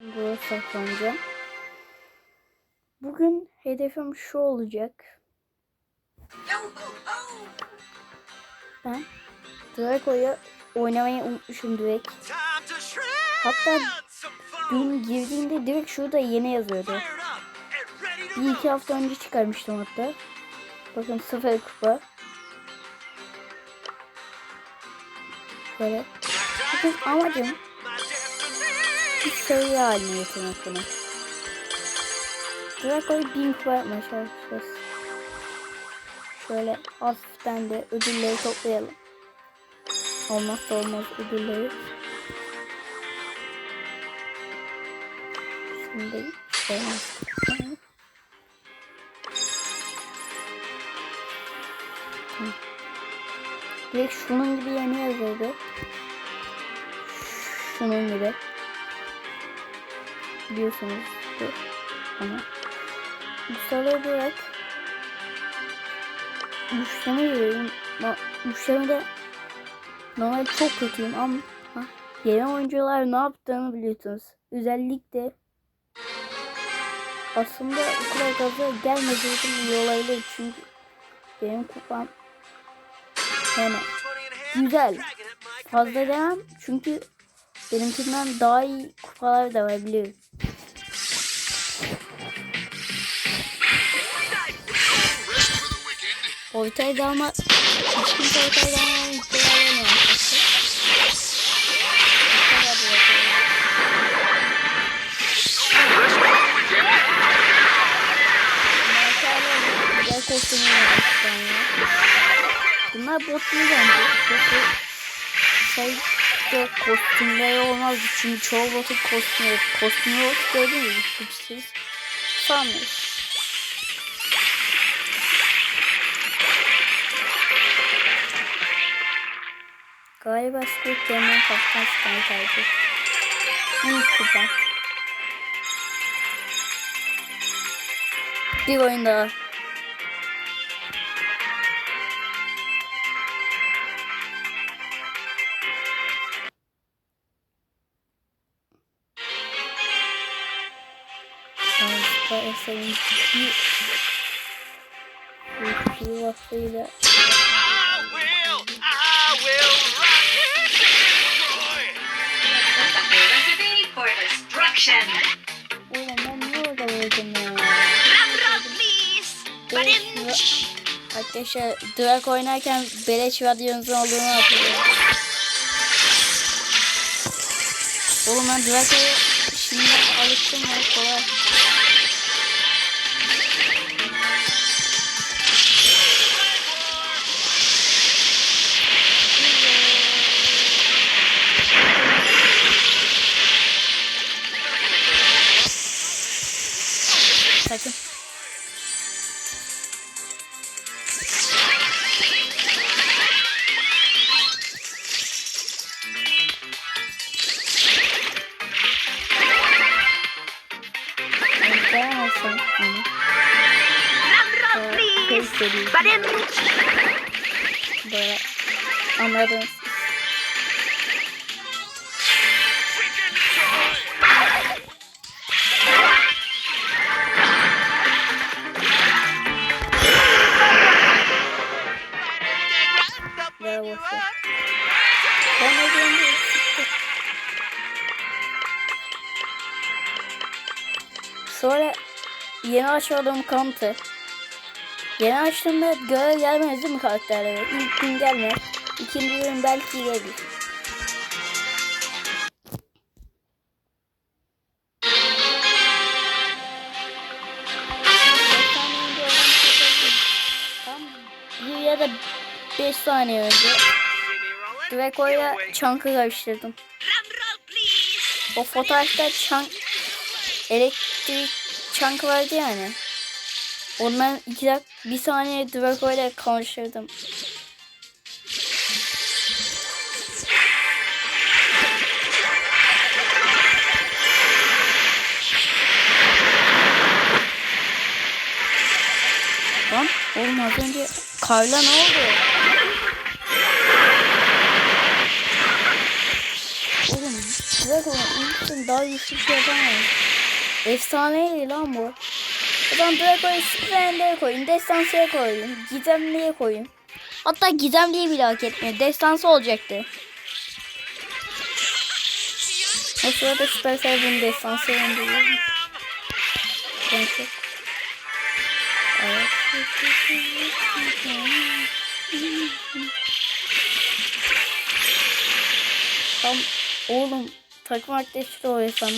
Buraya saklanacağım. Bugün hedefim şu olacak. Ben Draco'yu oynamayı unutmuşum direkt. Hatta dün girdiğimde direkt şurada yeni yazıyordu. Bir iki hafta önce çıkarmıştım hatta. Bakın sıfır kupa. Böyle. Bakın amacım seviye haline getirmek bunu. Draco'yu bin kupa yapmaya çalışacağız. Şöyle hafiften de ödülleri toplayalım. Olmazsa olmaz ödülleri. Şimdi şöyle. Direkt şunun gibi yeni yazıyordu. Şunun gibi. Biliyorsunuz. Ama bu salı olarak Müşteme görüyorum. Müşteme normal çok kötüyüm ama ha, yeni oyuncular ne yaptığını biliyorsunuz. Özellikle aslında o kadar gaza gelmeseydim iyi olabilir çünkü benim kupam yani güzel. Fazla demem çünkü benimkinden daha iyi kupalar da var biliyorum. Ortaya dalma hiç kimse ortaya dalma ihtimalim Güzel kostümü Bunlar bot değil bence. Botu şey de kostümleri olmaz çünkü çoğu botun kostümü yok. Kostümü yok gördünüz mü? Siz sanmıyorum. Galiba Squid Game'den kaptan çıkan tercih. İlk kupa. Bir oyun daha. Süper eserin bir bir vaktiyle Recipe destruction. Oğlum ben niye orada öldüm ya? Drum roll, please. Beleş Arkadaşlar Drak oynarken Beleş Radyonuzun olduğunu hatırlıyorum. Oğlum ben Drak'a şimdi alıştım ya kolay. Ediyorum. Badum. Böyle anladınız. Ver. Ben eksikti. Sonra yeni açmadığım kantı. Yeni açtığımda görev gelmez değil mi karakterlere? İlk gün gelmez. İkinci gün belki gelir. Bir ya da 5 saniye önce Draco'yla Chunk'ı karıştırdım. O fotoğrafta Chunk elektrik Chunk vardı yani. Ondan iki dakika, bir saniye Draco'yla konuşurdum. Lan oğlum az önce Karla ne oldu? Oğlum Dragon'un için daha güçlü bir şey yapamayız. Efsaneydi lan bu. O zaman Dragon'u Sprender'e koyayım. Destansı'ya koyayım. Gizemli'ye koyayım. Hatta Gizemli'yi bile hak etmiyor. Destansı olacaktı. O sırada Supercell bunu Destansı'ya. Neyse. Evet. Tam oğlum takım arkadaşı o hesabı.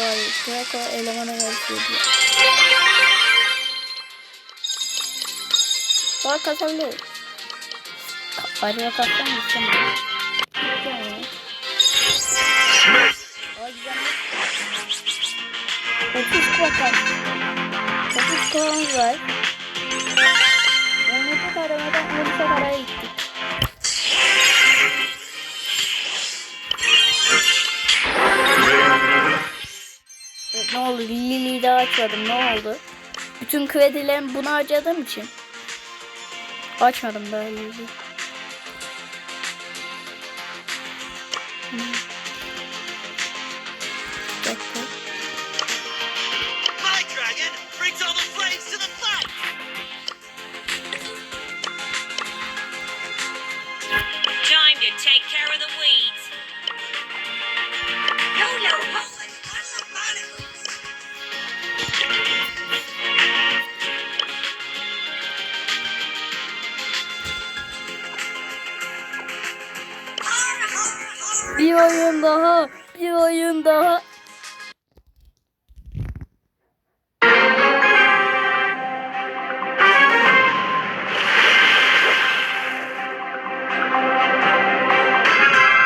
Vay Draco elemana yarışıyordu. Var kazandı. Araya kalksam gitsem. Güzel. 30 kupa 30 kupamız var. Açmadım. Ne oldu? Bütün kredilerimi buna harcadığım için. Açmadım daha. My dragon brings all Bir oyun daha. Bir oyun daha.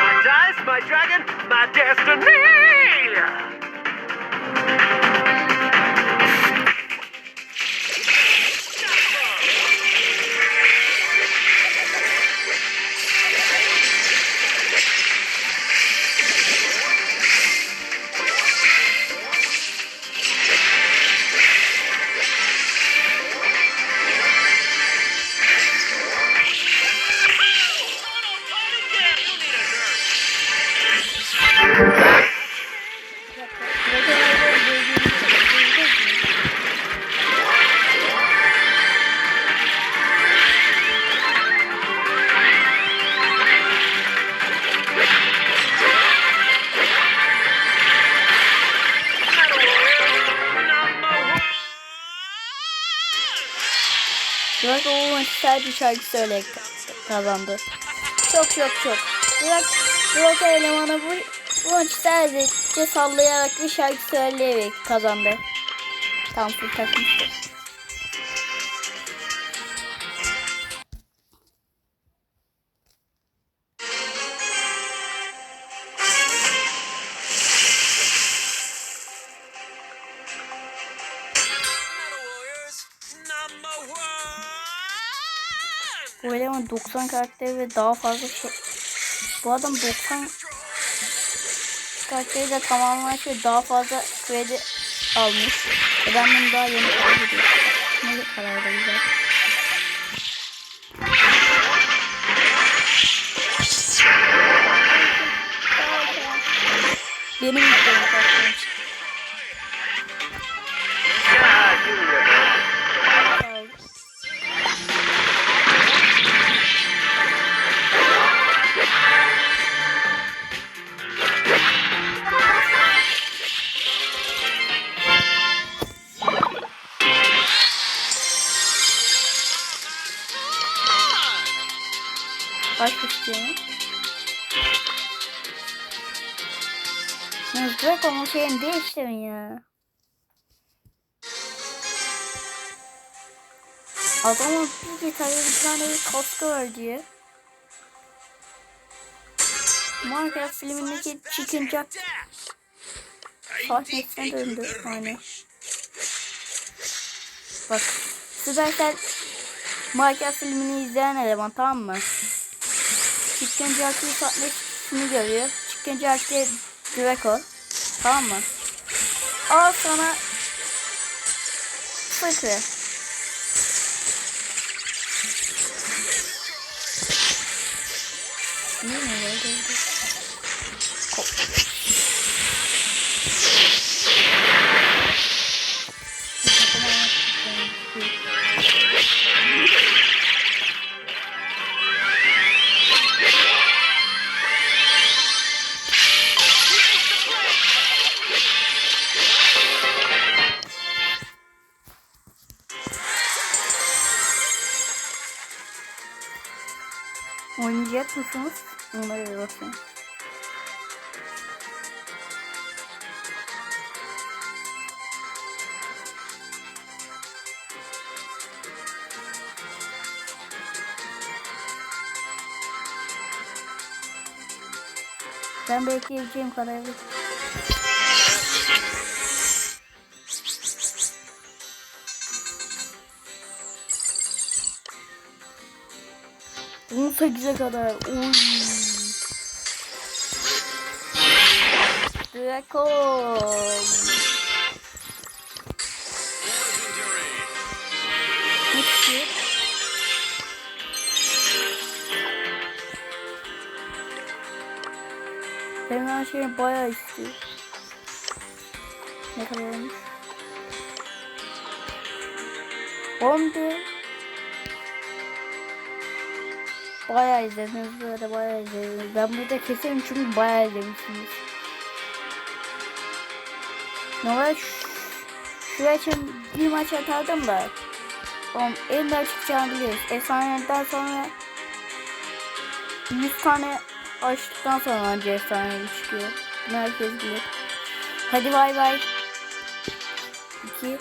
My dice, my dragon, my destiny! Burak o maçı sadece şarkı söyleyerek kazandı. Çok çok çok. Burak, Burak elemanı bu, bu maçı sadece sallayarak bir şarkı söyleyerek kazandı. Tam full takmıştı. Eleman 90 karakteri ve daha fazla şey. Bu adam 90 karakteri de tamamlamış ve daha fazla kredi almış. Ve ben bunu daha yeni fark ediyorum. Ne da güzel. Benim yüklerim Ya bırak onun şeyini ya. Adamın bir tane bir tane bir kaskı var diye. Minecraft filmindeki çıkınca sahnesine döndü. Aynen. Bak. Süpersel Minecraft filmini izleyen eleman tamam mı? Çıkınca aklı sahnesini görüyor. Çıkınca Güvek ol. Tamam mı? Al sana fıkı. Niye mi böyle Oynayacak mısınız? Ona göre bakayım. Ben bekleyeceğim kararı. 18'e kadar. Oy. Draco. Benim her şeyim bayağı istiyor. Ne kadar olmuş? 11 Bayağı izlediniz böyle bayağı izlediniz. Ben burada keserim çünkü bayağı izlemişsiniz. Normal şu, şu için bir maç atardım da. Oğlum elimden çıkacağını biliyoruz. Efsaneden sonra 100 tane açtıktan sonra anca efsanevi çıkıyor. Bunu herkes bilir. Hadi bay bay. 2